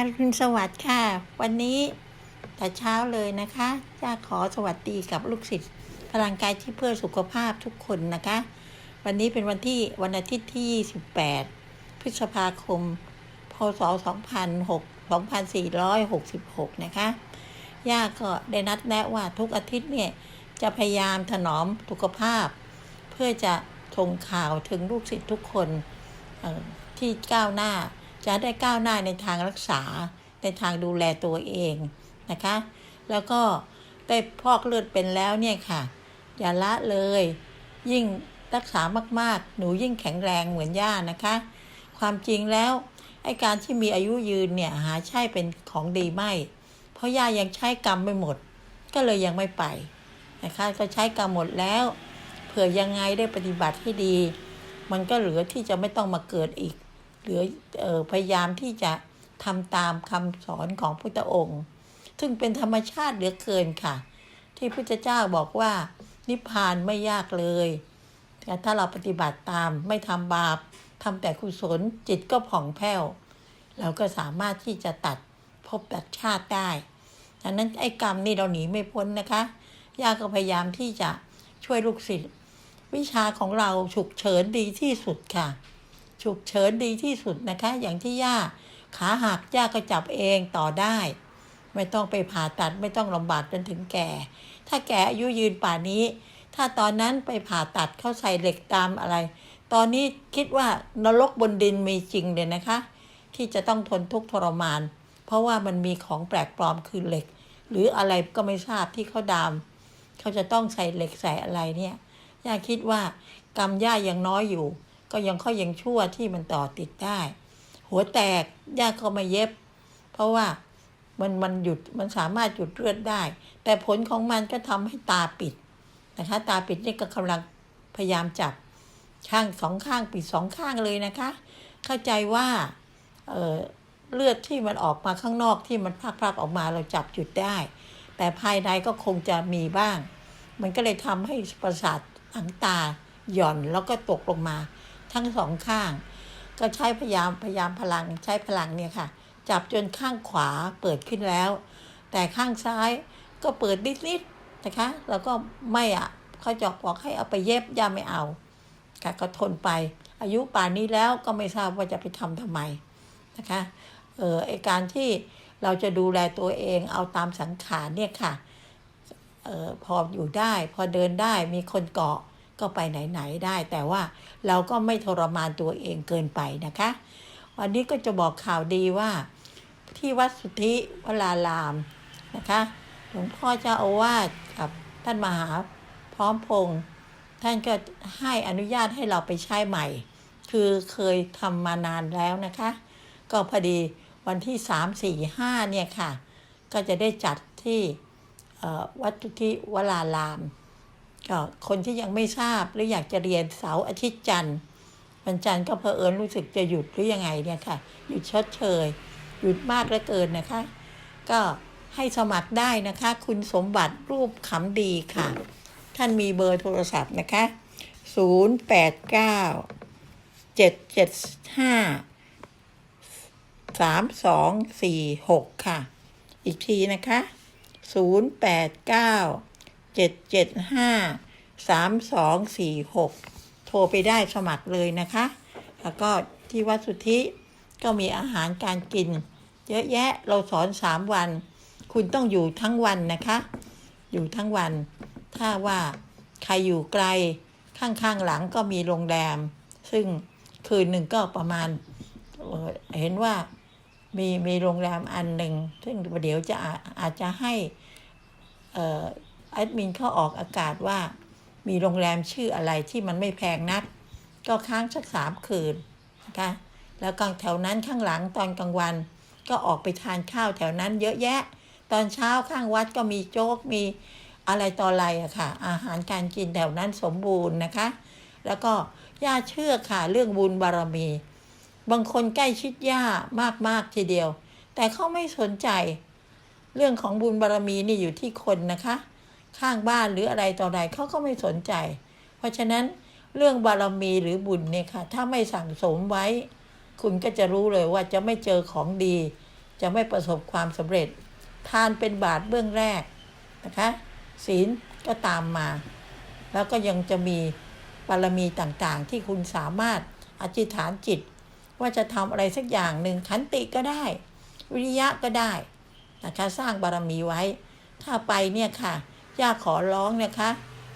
อรุณสวัสดิ์ค่ะ วันนี้แต่เช้าเลยนะคะจะขอสวัสดีกับลูกศิษย์พลังกายที่เพื่อสุขภาพทุกคนนะคะ วันนี้เป็นวันที่วันอาทิตย์ที่ 18 พฤษภาคม พศ2006 2466 นะคะ ย่าก็ได้นัดแนะว่าทุกอาทิตย์เนี่ยจะพยายามถนอมสุขภาพ เพื่อจะส่งข่าวถึงลูกศิษย์ทุกคนที่ก้าวหน้า จะได้ก้าวหน้าในทางรักษา ในทางดูแลตัวเองนะคะ แล้วก็ได้พอกเลือดเป็นแล้วเนี่ยค่ะ อย่าละเลย ยิ่งรักษามากๆ หนูยิ่งแข็งแรงเหมือนย่านะคะ ความจริงแล้วไอ้การที่มีอายุยืนเนี่ยหาใช่เป็นของดีไม่ เพราะย่ายังใช้กรรมไม่หมด ก็เลยยังไม่ไปนะคะก็ใช้กรรมหมดแล้ว เผื่อยังไงได้ปฏิบัติให้ดี มันก็เหลือที่จะไม่ต้องมาเกิดอีก หลือออพยายามที่จะทำตามคำสอนของพุทธองค์ ซึ่งเป็นธรรมชาติเหลือเกินค่ะ ที่พุทธเจ้าบอกว่า นิพพานไม่ยากเลยแต่ถ้าเราปฏิบัติตามไม่ทำบาปทำแต่กุศลจิตก็ผ่องแผ้ว เราก็สามารถที่จะตัดภพตัดชาติได้ดังนั้นไอ้กรรมนี่เราหนีไม่พ้นนะคะย่าก็พยายามที่จะช่วยลูกศิษย์วิชาของเราฉุกเฉินดีที่สุดค่ะ ฉุกเฉินดีที่สุดนะคะ อย่างที่ย่าขาหักย่าก็จับเองต่อได้ ไม่ต้องไปผ่าตัดไม่ต้องลำบากจนถึงแก่ ถ้าแก่อายุยืนป่านนี้ ถ้าตอนนั้นไปผ่าตัดเข้าใส่เหล็กตามอะไร ตอนนี้คิดว่านรกบนดินมีจริงเลยนะคะ ที่จะต้องทนทุกข์ทรมาน เพราะว่ามันมีของแปลกปลอมคือเหล็ก หรืออะไรก็ไม่ทราบที่เขาดามเขาจะต้องใส่เหล็กใส่อะไรเนี่ยย่าคิดว่ากรรมย่ายังน้อยอยู่ ก็ยังค่อยยังชั่วที่มันต่อติดได้ หัวแตกย่าก็มาเย็บ เพราะว่ามันมันหยุดมันสามารถหยุดเลือดได้ แต่ผลของมันก็ทำให้ตาปิดนะคะ ตาปิดนี่ก็กำลังพยายามจับข้างสองข้างปิดสองข้างเลยนะคะ เข้าใจว่าเออเลือดที่มันออกมาข้างนอกที่มันพลักๆออกมาเราจับจุดได้ แต่ภายในก็คงจะมีบ้าง มันก็เลยทำให้ประสาทหลังตาหย่อนแล้วก็ตกลงมา ทั้งสองข้าง ก็ใช้พยายามพยายามพลังใช้พลังเนี่ยค่ะ จับจนข้างขวาเปิดขึ้นแล้ว แต่ข้างซ้ายก็เปิดนิดๆนะคะ แล้วก็ไม่อะเขาจอกบอกให้เอาไปเย็บย่าไม่เอาค่ะก็ทนไป อายุป่านนี้แล้วก็ไม่ทราบว่าจะไปทำทำไมนะคะเออไอการที่เราจะดูแลตัวเองเอาตามสังขารเนี่ยค่ะเออพออยู่ได้ พอเดินได้มีคนเกาะ ก็ไปไหนๆได้ แต่ว่าเราก็ไม่ทรมานตัวเองเกินไปนะคะ วันนี้ก็จะบอกข่าวดีว่า ที่วัดสุทธิวรารามนะคะหลวงพ่อเจ้าอาวาสกับท่านมหาพร้อมพงษ์ท่านก็ให้อนุญาตให้เราไปใช้ใหม่ คือเคยทำมานานแล้วนะคะ ก็พอดีวันที่สามสี่ห้าเนี่ยค่ะ ก็จะได้จัดที่วัดสุทธิวราราม คนที่ยังไม่ทราบหรืออยากจะเรียนเสาร์อาทิตย์จันทร์วันจันทร์ก็เพอเอิญรู้สึกจะหยุดหรือยังไงเนี่ยค่ะ หยุดชดเชย หยุดมากเหลือเกินนะคะ ก็ให้สมัครได้นะคะ คุณสมบัติรูปขำดีค่ะ ท่านมีเบอร์โทรศัพท์นะคะ 0 8 9 7 7 5 3 2 4 6 ค่ะ อีกทีนะคะ 089 อีกทีนะคะ0 8 9 7 7 5 3 2 4 6โทรไปได้สมัครเลยนะคะ แล้วก็ที่วัดสุทธิก็มีอาหารการกิน เยอะแยะเราสอนสามวัน คุณต้องอยู่ทั้งวันนะคะ อยู่ทั้งวัน ถ้าว่าใครอยู่ไกลข้างๆหลังก็มีโรงแรม ซึ่งคืนหนึ่งก็ประมาณเเห็นว่ามีมีโรงแรมอันหนึ่งซึ่งเดี๋ยวจะอาอาจจะให้อ่อ ดมินเขาออกอากาศว่า มีโรงแรมชื่ออะไรที่มันไม่แพงนัก ก็ค้างสักสามคืนนะคะแล้วกลางแถวนั้นข้างหลังตอนกลางวัน ก็ออกไปทานข้าวแถวนั้นเยอะแยะ ตอนเช้าข้างวัดก็มีโจ๊กมีอะไรต่ออะไรอะค่ะ อาหารการกินแถวนั้นสมบูรณ์นะคะ แล้วก็ย่าเชื่อค่ะเรื่องบุญบารมี บางคนใกล้ชิดย่ามากๆทีเดียว แต่เขาไม่สนใจ เรื่องของบุญบารมีนี่อยู่ที่คนนะคะ ข้างบ้านหรืออะไรต่ออะไรเขาก็ไม่สนใจ เพราะฉะนั้นเรื่องบารมีหรือบุญเนี่ยค่ะ ถ้าไม่สั่งสมไว้ คุณก็จะรู้เลยว่าจะไม่เจอของดี จะไม่ประสบความสำเร็จ ทานเป็นบาทเบื้องแรกนะคะ ศีลก็ตามมา แล้วก็ยังจะมีบารมีต่างๆ ที่คุณสามารถอธิษฐานจิต ว่าจะทำอะไรสักอย่างหนึ่งขันติก็ได้ วิริยะก็ได้นะคะสร้างบารมีไว้ ถ้าไปเนี่ยค่ะ ย่าขอร้องนะคะ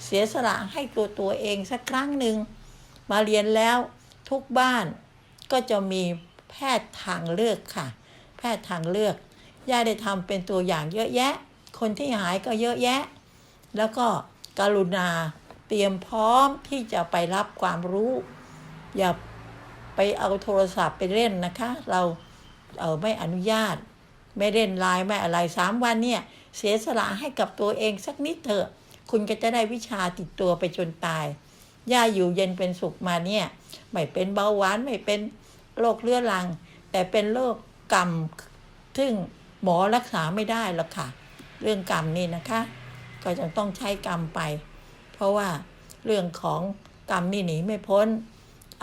เสียสละให้ตัวตัวเองสักครั้งหนึ่งมาเรียนแล้วทุกบ้านก็จะมีแพทย์ทางเลือกค่ะ แพทย์ทางเลือก ย่าได้ทำเป็นตัวอย่างเยอะแยะ คนที่หายก็เยอะแยะ แล้วก็กรุณาเตรียมพร้อมที่จะไปรับความรู้ อย่าไปเอาโทรศัพท์ไปเล่นนะคะ เราเออไม่อนุญาต ไม่เล่นไลน์ไม่อะไรสามวันเนี่ย เสียสละให้กับตัวเองสักนิดเถอะ คุณก็จะได้วิชาติดตัวไปจนตาย ย่าอยู่เย็นเป็นสุขมาเนี่ย ไม่เป็นเบาหวานไม่เป็นโรคเรื้อรัง แต่เป็นโรคกรรม ซึ่งหมอรักษาไม่ได้หรอกค่ะ เรื่องกรรมนี่นะคะ ก็ยังต้องใช้กรรมไป เพราะว่าเรื่องของกรรมนี่หนีไม่พ้น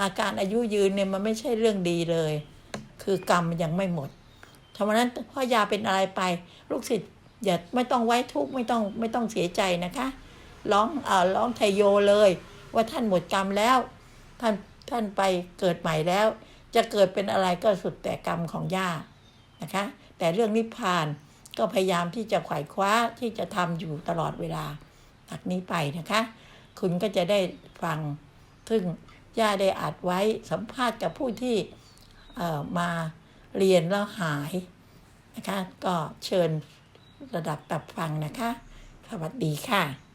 อาการอายุยืนเนี่ยมันไม่ใช่เรื่องดีเลย คือกรรมยังไม่หมด ทำนั้นพ่อยาเป็นอะไรไป ลูกศิษย์อย่าไม่ต้องไว้ทุกข์ไม่ต้องไม่ต้องเสียใจนะคะ ร้องเอ่อร้องไทยโยเลย ว่าท่านหมดกรรมแล้ว ท่านท่านไปเกิดใหม่แล้ว จะเกิดเป็นอะไรก็สุดแต่กรรมของย่านะคะ แต่เรื่องนิพพานก็พยายามที่จะขวายคว้าที่จะทำอยู่ตลอดเวลาจากนี้ไปนะคะ คุณก็จะได้ฟัง ซึ่งย่าได้อัดไว้สัมภาษณ์กับผู้ที่เอ่อมา เรียนแล้วหายนะคะ ก็เชิญระดับตับฟังนะคะ สวัสดีค่ะ